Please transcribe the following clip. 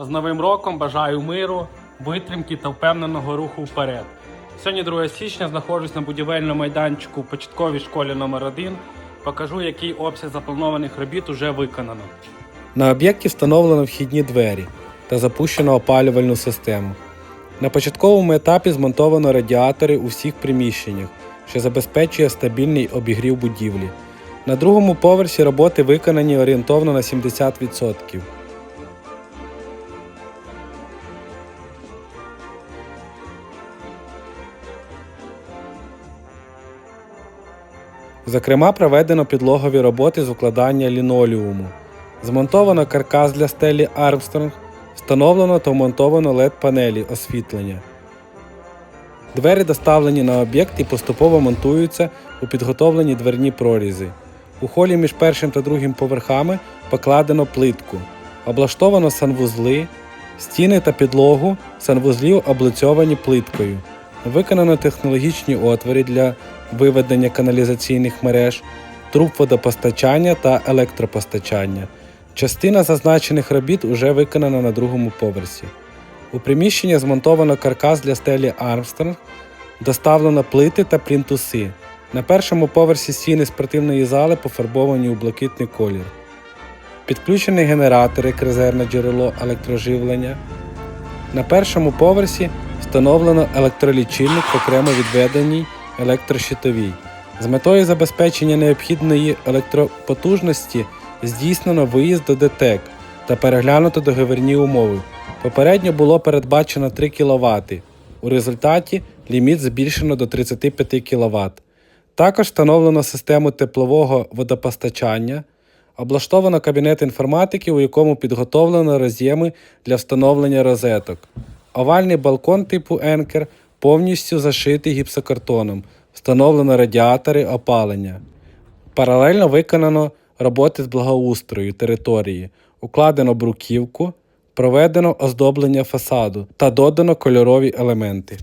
З Новим роком бажаю миру, витримки та впевненого руху вперед. Сьогодні 2 січня знаходжусь на будівельному майданчику у початковій школі номер 1 Покажу, який обсяг запланованих робіт уже виконано. На об'єкті встановлено вхідні двері та запущено опалювальну систему. На початковому етапі змонтовано радіатори у всіх приміщеннях, що забезпечує стабільний обігрів будівлі. На другому поверсі роботи виконані орієнтовно на 70%. Зокрема, проведено підлогові роботи з укладання лінолеуму. Змонтовано каркас для стелі Армстронг, встановлено та вмонтовано LED-панелі освітлення. Двері доставлені на об'єкт і поступово монтуються у підготовлені дверні прорізи. У холі між першим та другим поверхами покладено плитку. Облаштовано санвузли, стіни та підлогу санвузлів облицьовані плиткою. Виконано технологічні отвори для виведення каналізаційних мереж, труб водопостачання та електропостачання. Частина зазначених робіт уже виконана на другому поверсі. У приміщенні змонтовано каркас для стелі Армстронг, доставлено плити та плінтуси. На першому поверсі стіни спортивної зали пофарбовані у блакитний колір. Підключені генератори як резервне джерело електроживлення. На першому поверсі встановлено електролічильник окремо відведеній електрощитовій. З метою забезпечення необхідної електропотужності здійснено виїзд до ДТЕК та переглянуто договірні умови. Попередньо було передбачено 3 кВт. У результаті ліміт збільшено до 35 кВт. Також встановлено систему теплового водопостачання, облаштовано кабінет інформатики, у якому підготовлено роз'єми для встановлення розеток. Овальний балкон типу Енкер повністю зашитий гіпсокартоном, встановлено радіатори опалення. Паралельно виконано роботи з благоустрою території, укладено бруківку, проведено оздоблення фасаду та додано кольорові елементи.